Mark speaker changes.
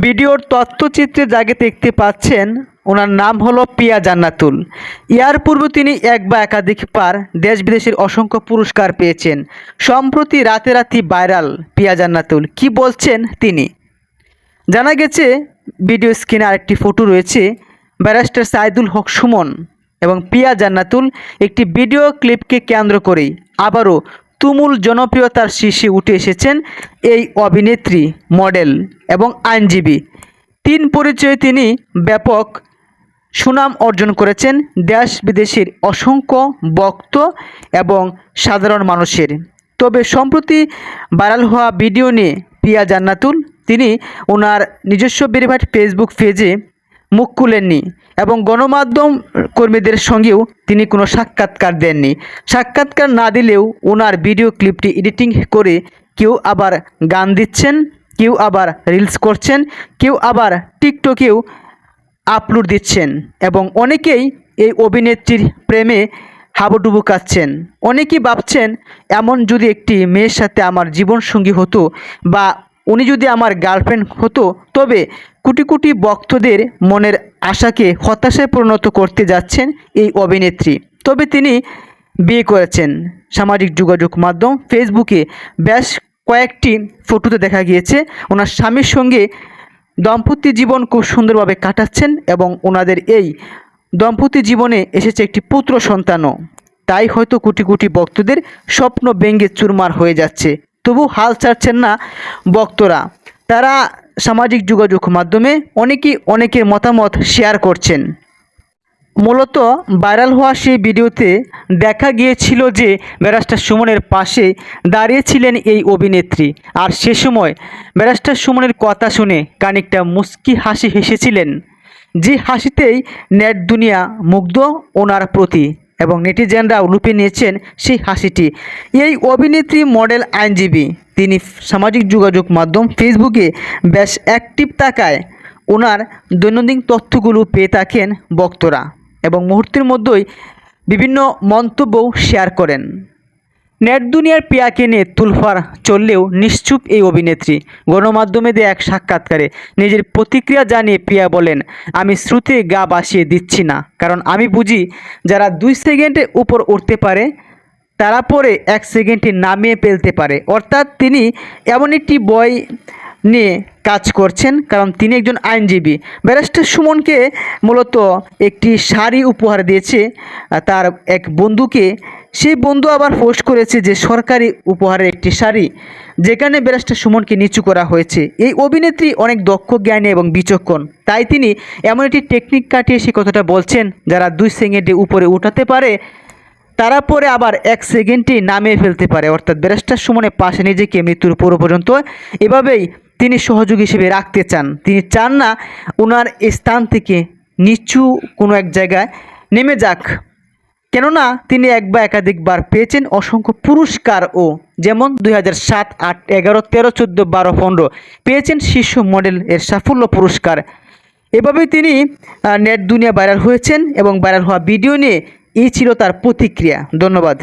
Speaker 1: ভিডিওর তথ্যচিত্রে যাকে দেখতে পাচ্ছেন, ওনার নাম হলো পিয়া জান্নাতুল। ইয়ার পূর্বে তিনি এক বা একাধিকবার দেশ বিদেশের অসংখ্য পুরস্কার পেয়েছেন। সম্প্রতি রাতেরাতি ভাইরাল পিয়া জান্নাতুল। কি বলছেন তিনি? জানা গেছে, ভিডিও স্ক্রিনে আরেকটি ফটো রয়েছে, ব্যারিস্টার সাইদুল হক সুমন এবং পিয়া জান্নাতুল একটি ভিডিও ক্লিপকে কেন্দ্র করেই। আবারও তুমুল জনপ্রিয়তার শীর্ষে উঠে এসেছেন এই অভিনেত্রী, মডেল এবং আইনজীবী। তিন পরিচয়ে তিনি ব্যাপক সুনাম অর্জন করেছেন দেশ বিদেশের অসংখ্য বক্ত এবং সাধারণ মানুষের। তবে সম্প্রতি ভাইরাল হওয়া ভিডিও নিয়ে পিয়া জান্নাতুল, তিনি ওনার নিজস্ব ভেরিফাইড ফেসবুক পেজে মুখ খুলেননি এবং গণমাধ্যম কর্মীদের সঙ্গেও তিনি কোনো সাক্ষাৎকার দেননি। সাক্ষাৎকার না দিলেও ওনার ভিডিও ক্লিপটি এডিটিং করে কেউ আবার গান দিচ্ছেন, কেউ আবার রিলস করছেন, কেউ আবার টিকটকেও আপলোড দিচ্ছেন এবং অনেকেই এই অভিনেত্রীর প্রেমে হাবুডুবু কাচ্ছেন। অনেকেই ভাবছেন, এমন যদি একটি মেয়ের সাথে আমার জীবনসঙ্গী হতো বা উনি যদি আমার গার্লফ্রেন্ড হতো, তবে কোটি কোটি ভক্তদের মনের আশাকে হতাশায় পরিণত করতে যাচ্ছেন এই অভিনেত্রী। তবে তিনি বিয়ে করেছেন সামাজিক যোগাযোগ মাধ্যম ফেসবুকে। বেশ কয়েকটি ফটোতে দেখা গিয়েছে, ওনার স্বামীর সঙ্গে দম্পতি জীবন খুব সুন্দরভাবে কাটাচ্ছেন এবং ওনাদের এই দম্পতি জীবনে এসেছে একটি পুত্র সন্তানও। তাই হয়তো কোটি কোটি ভক্তদের স্বপ্ন ব্যঙ্গে চুরমার হয়ে যাচ্ছে। তবু হাল ছাড়ছেন না বক্তরা তারা সামাজিক যোগাযোগ মাধ্যমে অনেকেই অনেকের মতামত শেয়ার করছেন। মূলত ভাইরাল হওয়া সেই ভিডিওতে দেখা গিয়েছিল যে ব্যারাস্টার সুমনের পাশে দাঁড়িয়েছিলেন এই অভিনেত্রী। আর সে সময় ব্যারাস্টার সুমনের কথা শুনে কানিকটা মুস্কি হাসি হেসেছিলেন, যে হাসিতেই নেট দুনিয়া মুগ্ধ ওনার প্রতি। এবং নেটিজেনরাও লুপে নিয়েছেন সেই হাসিটি। এই অভিনেত্রী, মডেল, আইনজীবী, তিনি সামাজিক যোগাযোগ মাধ্যম ফেসবুকে বেশ অ্যাক্টিভ থাকায় ওনার দৈনন্দিন তথ্যগুলো পেয়ে থাকেন বক্তরা এবং মুহূর্তের মধ্যেই বিভিন্ন মন্তব্যও শেয়ার করেন। নেট দুনিয়ার পিয়াকে নিয়ে তুলফার চললেও নিশ্চুপ এই অভিনেত্রী। গণমাধ্যমে দিয়ে এক সাক্ষাৎকারে নিজের প্রতিক্রিয়া জানিয়ে পিয়া বলেন, আমি শ্রুতে গা বাসিয়ে দিচ্ছি না। কারণ আমি বুঝি যারা দুই সেকেন্ডের উপর উঠতে পারে, তারা পরে এক সেকেন্ডে নামিয়ে ফেলতে পারে। অর্থাৎ তিনি এমন একটি বই নিয়ে কাজ করছেন, কারণ তিনি একজন আইনজীবী। ব্যারিস্টার সুমনকে মূলত একটি শাড়ি উপহার দিয়েছে তার এক বন্ধুকে। সেই বন্ধু আবার পোস্ট করেছে যে, সরকারি উপহারের একটি শাড়ি, যেখানে ব্যারিস্টার সুমনকে নিচু করা হয়েছে। এই অভিনেত্রী অনেক দক্ষ, জ্ঞানী এবং বিচক্ষণ। তাই তিনি এমন একটি টেকনিক কাটিয়ে সে কথাটা বলছেন, যারা দুই সেকেন্ডে উপরে উঠাতে পারে, তারা পরে আবার এক সেকেন্ডে নামিয়ে ফেলতে পারে। অর্থাৎ ব্যারিস্টার সুমনের পাশে নিজেকে মৃত্যুর পূর্ব পর্যন্ত এভাবেই তিনি সহযোগ হিসেবে রাখতে চান। তিনি চান না ওনার স্থান থেকে নিচু কোনো এক জায়গায় নেমে যাক। কেননা তিনি এক বা একাধিকবার পেয়েছেন অসংখ্য পুরস্কারও যেমন দুই হাজার সাত, আট, এগারো, তেরো, চোদ্দ, বারো, পনেরো পেয়েছেন শীর্ষ মডেল এর সাফল্য পুরস্কার। এভাবেই তিনি নেট দুনিয়া ভাইরাল হয়েছেন এবং ভাইরাল হওয়া ভিডিও নিয়ে এই ছিল তার প্রতিক্রিয়া। ধন্যবাদ।